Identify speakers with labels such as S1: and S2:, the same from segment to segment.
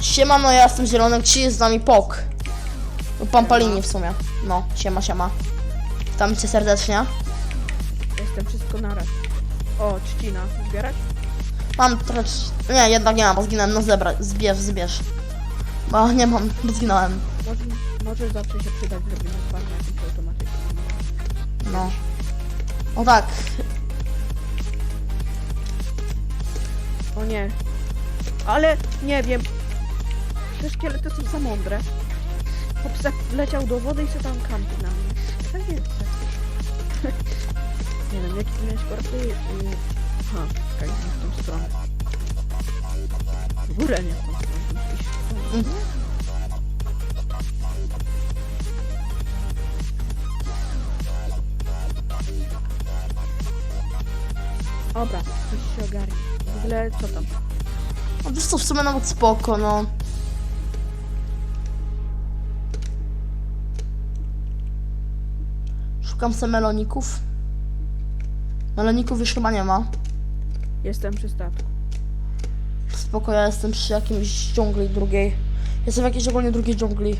S1: Siema, no ja jestem zielony, ci jest z nami Pok. No, Pan Palini w sumie. No, siema, siema. Witam cię serdecznie.
S2: Jestem wszystko naraz. O, trzcina. Zbierać?
S1: Mam trochę... Nie, jednak nie mam, bo zginąłem. No zebrać, zbierz, zbierz. Bo nie mam, bo zginąłem.
S2: Może, może zawsze się przydać, żeby nie spadł na jakimś automatycznie.
S1: No. O tak.
S2: O nie. Ale nie wiem. Te szkielety są za mądre. Chłop leciał do wody i się tam kampi na mnie. Tak jest. nie wiem, jaki ty miałeś korty? Yy... Aha, czekaj, nie w tą stronę. W górę nie w tą stronę.
S1: Mhm.
S2: Dobra, coś się ogarnie. W ogóle co tam?
S1: No wiesz co, w sumie nawet spoko, no. Szukam sobie meloników. Meloników już chyba nie ma.
S2: Jestem przy statku.
S1: Spoko, ja jestem przy jakimś dżungli drugiej. Jestem w jakiejś ogólnie drugiej dżungli.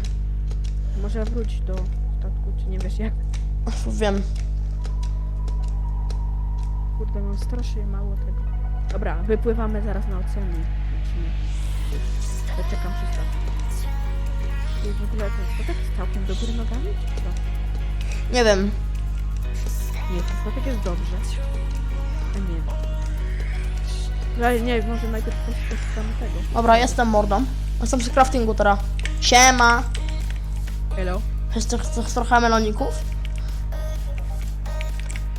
S2: Może wróć do statku, czy nie wiesz jak?
S1: Ach, Wiem.
S2: Kurde, mam strasznie mało tego. Dobra, wypływamy zaraz na ocean. Ja czekam przy statku. I w ogóle ten statek jest całkiem do góry nogami, czy co?
S1: Nie wiem.
S2: Nie, ten statek jest dobrze. A nie. Ale nie, może najpierw poszukamy tego.
S1: Dobra, jestem mordą. Jestem przy craftingu teraz. Siema.
S2: Hello?
S1: Chcesz trochę meloników?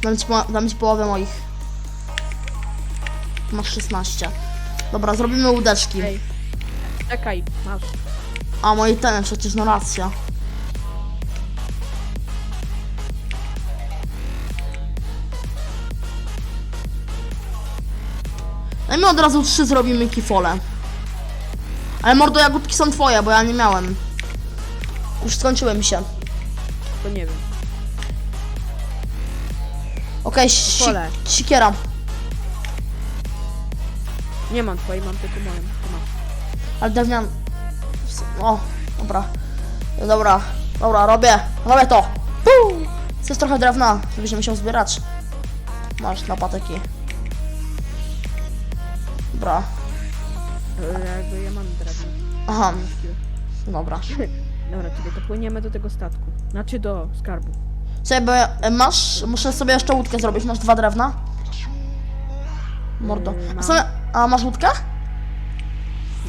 S1: Dam ci, po, dam ci połowę moich. Masz 16. Dobra, zrobimy łódeczki.
S2: Ej. Czekaj, masz.
S1: A moi ten przecież, no racja. No i my od razu trzy zrobimy kifole. Ale mordo jagódki są twoje, bo ja nie miałem. Już skończyły mi się.
S2: To nie wiem.
S1: Okej, si
S2: Pole.
S1: sikiera.
S2: Nie mam twojej, mam tylko moją.
S1: Ale drewnian... O, dobra. Dobra, dobra, robię. Robię to. Puu! Chcesz trochę drewna, żebyś nie musiał zbierać. Masz na patyki. Dobra.
S2: Jakby ja mam drewno.
S1: Aha, dobra.
S2: Dobra, czyli to płyniemy do tego statku. Znaczy do skarbu.
S1: Sobie, bo ja- e, masz... Muszę sobie jeszcze łódkę zrobić. Masz dwa drewna? Mordo.
S2: Yy,
S1: A,
S2: mam.
S1: a masz łódkę?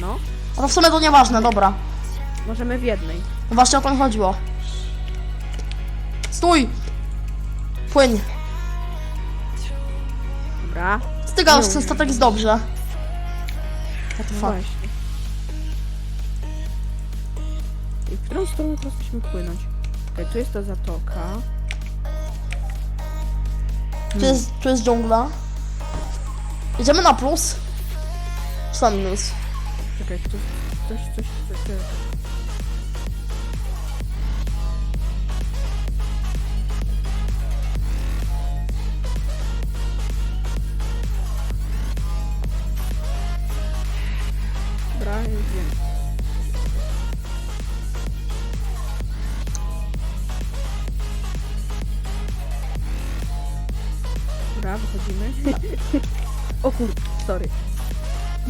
S2: No,
S1: A to w sumie to nieważne, dobra.
S2: możemy w jednej.
S1: No właśnie o to mi chodziło. Stój! Płyń.
S2: Dobra.
S1: Styga,
S2: Nie
S1: ten statek jest dobrze. What the
S2: No
S1: fuck?
S2: właśnie. I w którą stronę teraz musimy płynąć? Okej, tu jest ta zatoka.
S1: Tu jest, tu jest dżungla. Idziemy na plus. Czy na minus?
S2: Czekaj, tu coś, coś, coś, coś. Dobra, wychodzimy. o kur... sorry.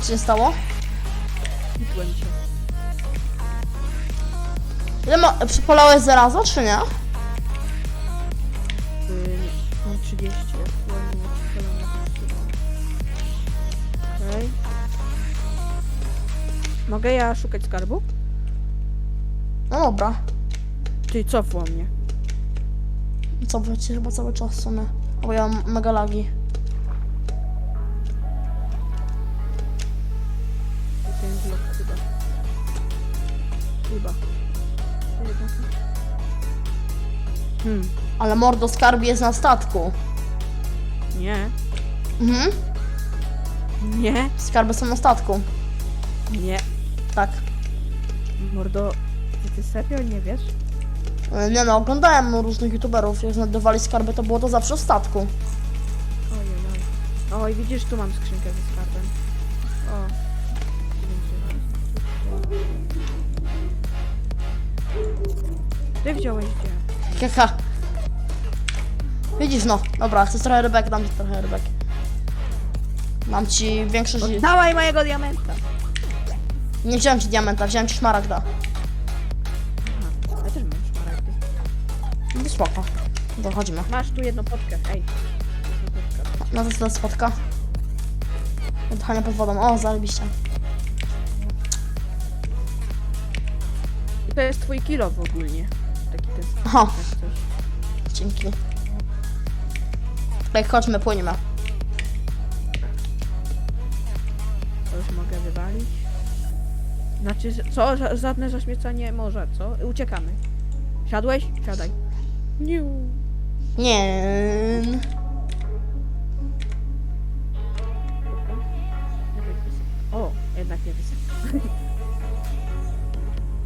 S1: Co się stało?
S2: Hitłem się.
S1: Ile ma... Przypalałeś zaraza, czy nie?
S2: Yy, nie, mam 30, aktualnie Okej. Mogę ja szukać skarbu?
S1: No dobra.
S2: Ty cofło mnie.
S1: Co, będzie chyba cały czas w sumie. Bo ja mam mega lagi.
S2: Ten blok chyba. Hmm,
S1: Ale mordo skarb jest na statku.
S2: nie.
S1: Mhm.
S2: Nie.
S1: Skarby są na statku.
S2: Nie.
S1: Tak.
S2: Mordo, czy ty serio nie wiesz?
S1: E, nie no, oglądałem różnych youtuberów, jak znajdowali skarby, to było to zawsze w statku.
S2: Ojej, oj. Oj, widzisz, tu mam skrzynkę ze skarbem. O. Ty wziąłeś gdzie?
S1: Haha. Widzisz no, dobra, chcę trochę rybek, dam ci trochę rybek. Mam ci większość...
S2: Dawaj mojego diamenta!
S1: Nie wziąłem ci diamenta, wziąłem ci szmaragda. No spoko. Dochodzimy.
S2: Masz tu jedną potkę, ej. Jedną potkę.
S1: Na to się spotka. Oddychanie pod wodą. O, zarobiście.
S2: To jest twój kilo w ogólnie. Taki ten
S1: Aha,
S2: jak coś.
S1: dzięki. Tak, chodźmy, płyniemy.
S2: To już mogę wywalić. Znaczy, co? Ża- Żadne zaśmiecanie morza, co? Uciekamy. Siadłeś? Siadaj. Niu.
S1: Nie.
S2: O, jednak nie wysoko.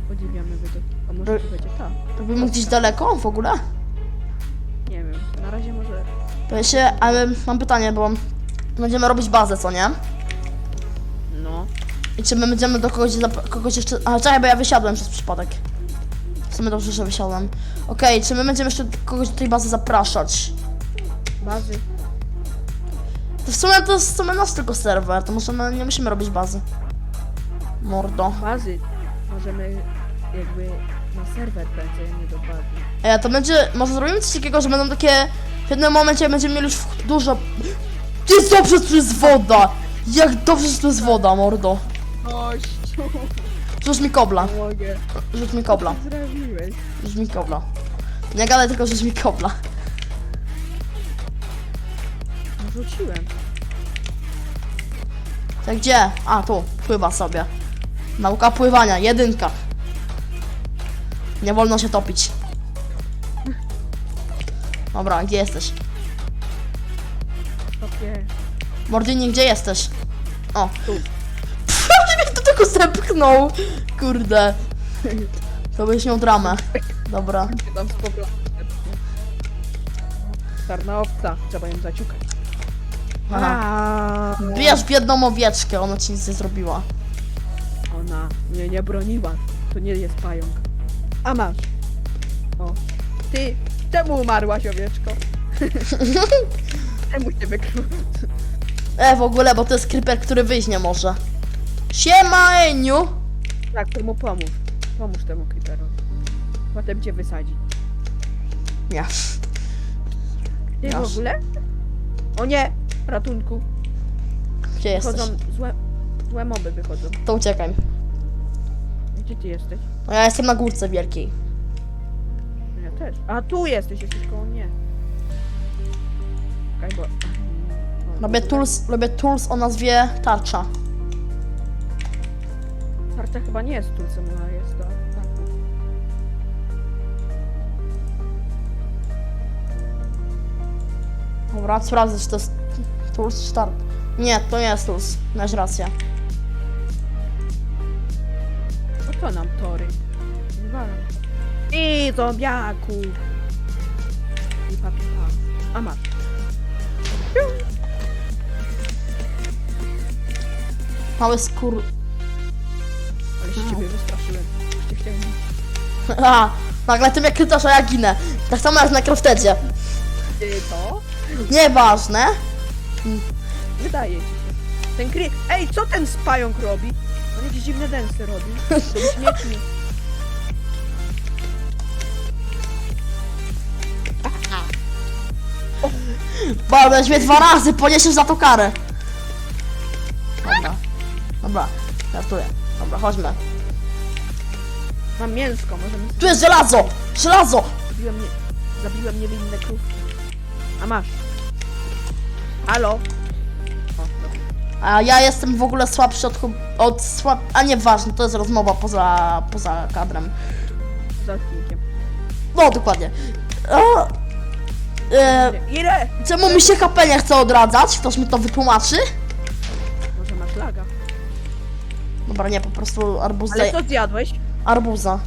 S2: Podziwiamy wydech. A może
S1: Ry-
S2: to będzie ta?
S1: Robimy gdzieś daleko w ogóle?
S2: Nie wiem. Na razie może...
S1: To się, ale mam pytanie, bo będziemy robić bazę, co nie?
S2: No.
S1: I czy my będziemy do kogoś, zap- kogoś jeszcze... A czekaj, bo ja wysiadłem przez przypadek. W sumie dobrze, że wysiadłem. Okej, czy my będziemy jeszcze kogoś do tej bazy zapraszać?
S2: Bazy.
S1: To w sumie to jest w sumie nasz tylko serwer, to możemy, nie musimy robić bazy. Mordo.
S2: Bazy. Możemy jakby na serwer a nie do bazy.
S1: E, to będzie, może zrobimy coś takiego, że będą takie... W jednym momencie będziemy mieli już w- dużo... Jest dobrze, że tu jest woda! Jak dobrze, że tu jest woda, mordo.
S2: Gościu.
S1: Rzuć mi kobla,
S2: Mogę.
S1: rzuć mi kobla,
S2: Zrobiłeś.
S1: rzuć mi kobla. Nie gadaj tylko, rzuć mi kobla.
S2: Rzuciłem.
S1: To gdzie? A, tu, pływa sobie. Nauka pływania, jedynka. Nie wolno się topić. Dobra, gdzie jesteś?
S2: Topie.
S1: Mordyni, gdzie jesteś? O,
S2: Tu.
S1: Tylko zepchnął. Kurde. To byś miał dramę. Dobra.
S2: Się tam z powrotem. Czarna owca. Trzeba ją zaciukać.
S1: Aha. Bierz biedną owieczkę, ona ci nic nie zrobiła.
S2: Ona mnie nie broniła. To nie jest pająk. A masz. O. Ty, czemu umarłaś, owieczko? czemu się wykrył?
S1: E, w ogóle, bo to jest creeper, który wyjść nie może. Siema, Eniu.
S2: Tak, to mu pomóż. Pomóż temu creeperowi. Potem cię wysadzi.
S1: Nie.
S2: Ty w
S1: Masz.
S2: ogóle? O nie! Ratunku.
S1: Gdzie jesteś?
S2: Wychodzą złe, złe moby wychodzą.
S1: To uciekaj.
S2: Gdzie ty jesteś?
S1: No ja jestem na górce wielkiej.
S2: Ja też. A tu jesteś, jesteś koło mnie. Czekaj, bo...
S1: Robię
S2: w
S1: tools, robię tools o nazwie tarcza.
S2: Tarcza chyba nie jest tulcem, ona jest to. Tak.
S1: Dobra, sprawdzę, czy to jest tools tar... Nie, to nie jest tools. Masz rację.
S2: No to nam tory. I zombiaku! I papier. A masz.
S1: Mały skór...
S2: Się ciebie wystraszyłem. Cię chciałem...
S1: A, nagle ty mnie krytasz, a ja ginę. Tak samo jak na craftedzie.
S2: Ty to?
S1: Nieważne.
S2: Wydaje ci się. Ten kry... Ej, co ten spająk robi? On jakieś dziwne densy robi. To śmieci.
S1: Bałeś mnie dwa razy, poniesiesz za to karę. Dobra. Dobra, żartuję. Dobra, chodźmy.
S2: Mam mięsko, możemy...
S1: Tu jest żelazo! Żelazo!
S2: Zabiłem, nie... Zabiłem niewinne krówki. A masz. Halo? O, dobra.
S1: A ja jestem w ogóle słabszy od... od słab... A nieważne, to jest rozmowa poza, poza kadrem.
S2: Za odcinkiem.
S1: No, dokładnie. A, e,
S2: Ile?
S1: czemu mi się HP nie chce odradzać? Ktoś mi to wytłumaczy? Dobra, nie, po prostu arbuz
S2: Ale co zjadłeś?
S1: Arbuza.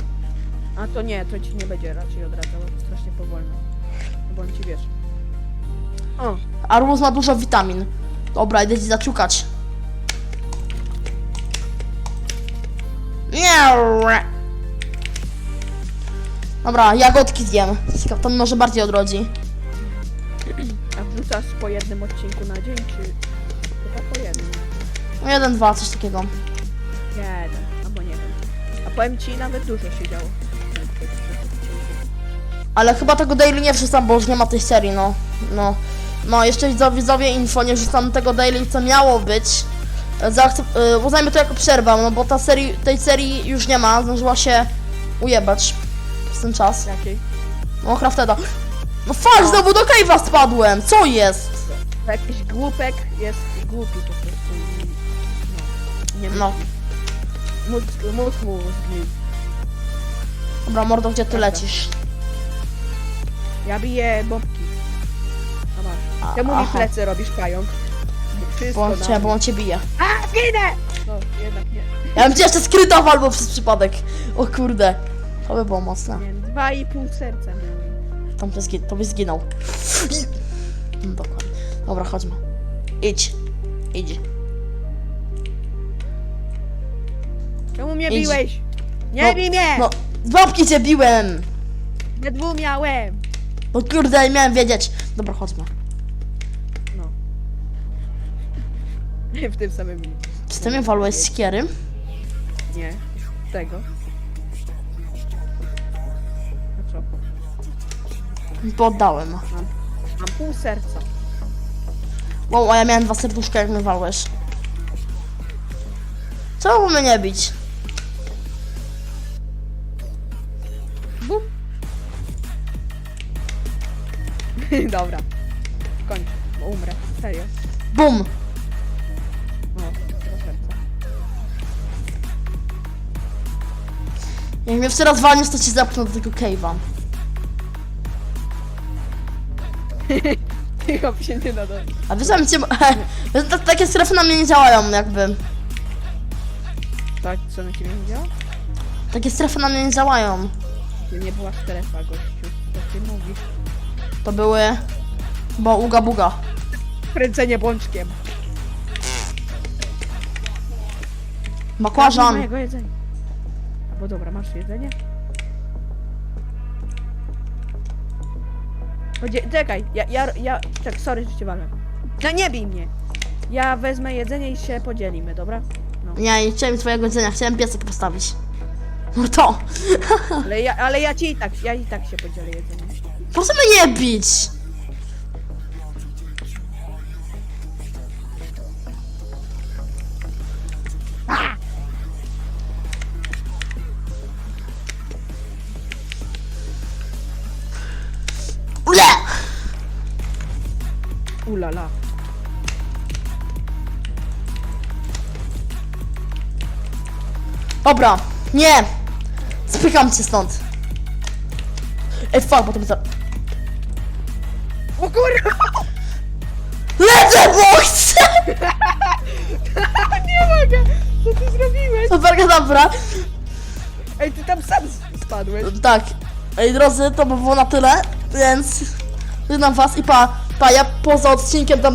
S2: A to nie, to ci nie będzie raczej odradzał, bo strasznie powolno. No bo on ci wiesz. O,
S1: Arbuz ma dużo witamin. Dobra, idę ci zaciukać. Nie. Dobra, jagodki zjem. To mi może bardziej odrodzi.
S2: A wrzucasz po jednym odcinku na dzień, czy... Chyba po jednym.
S1: No jeden, dwa, coś takiego.
S2: Jeden, albo nie wiem. A powiem ci, nawet dużo się działo.
S1: Ale chyba tego daily nie wrzucam, bo już nie ma tej serii, no. No. No, jeszcze widzowie, widzowie info, nie wrzucam tego daily, co miało być. Zaakcep- y, uznajmy to jako przerwę, no bo ta serii, tej serii już nie ma, zdążyła się ujebać przez ten czas.
S2: Jakiej?
S1: No, Crafteda. No fuck, znowu do cave'a spadłem, co jest?
S2: To jakiś głupek jest głupi po prostu. No. Nie
S1: No.
S2: Mózg, mózg mu zgnił.
S1: Dobra, mordo, gdzie ty
S2: Dobra.
S1: lecisz?
S2: Ja biję bombki. A masz. Czemu mi
S1: aha.
S2: plecy robisz, pająk? Wszystko
S1: Bo on cię, bo on cię bije.
S2: A, ginę! No, jednak nie.
S1: Ja bym cię jeszcze skrytował albo przez przypadek. O kurde. To by było mocne.
S2: Nie wiem, dwa i pół serca miałem.
S1: Tam to, zgi- to byś zginął. No, dokładnie. Dobra, chodźmy. Idź. Idź.
S2: Mnie
S1: Idź.
S2: biłeś? Nie
S1: No,
S2: bij mnie!
S1: No, z cię biłem!
S2: Nie dwu miałem!
S1: No kurde, nie miałem wiedzieć. Dobra, chodźmy.
S2: No. w tym samym miejscu.
S1: Czy ty mnie walłeś z kiery?
S2: Nie. Tego. A co?
S1: Bo oddałem.
S2: Mam, mam pół serca.
S1: Wow, a ja miałem dwa serduszka, jak mnie walłeś. Co mnie nie bić?
S2: Dobra. Kończ, bo umrę. Serio.
S1: Bum!
S2: No, do serca.
S1: Jak mnie jeszcze raz walniesz, to cię zapnę do tego cave'a.
S2: Chyba się nie nada.
S1: A wiesz, że cię... Tak- takie strefy na mnie nie działają, jakby.
S2: Tak, co na ciebie nie działa?
S1: Takie strefy na mnie nie działają.
S2: Nie była strefa, gościu. Co ty mówisz?
S1: To były... Bo uga buga.
S2: Kręcenie bączkiem.
S1: Bakłażan.
S2: mojego jedzenia. Albo dobra, masz jedzenie? Chodź, czekaj, ja, ja, ja, czek, sorry, że cię walę. No nie bij mnie! Ja wezmę jedzenie i się podzielimy, dobra? No.
S1: Nie, nie chciałem twojego jedzenia, chciałem piesek postawić. No to.
S2: Ale ja, ale ja ci i tak, ja i tak się podzielę jedzeniem.
S1: Proszę mnie nie bić. Ule!
S2: Ulala.
S1: Dobra, nie! Spycham cię stąd. Ej, fuck, bo to by za...
S2: O kurwa!
S1: Lecę, bo chcę!
S2: Nie mogę! Co ty zrobiłeś?
S1: Dobra, dobra.
S2: Ej, ty tam sam spadłeś.
S1: Tak. Ej, drodzy, to by było na tyle, więc... Żegnam was i pa, pa, ja poza odcinkiem dam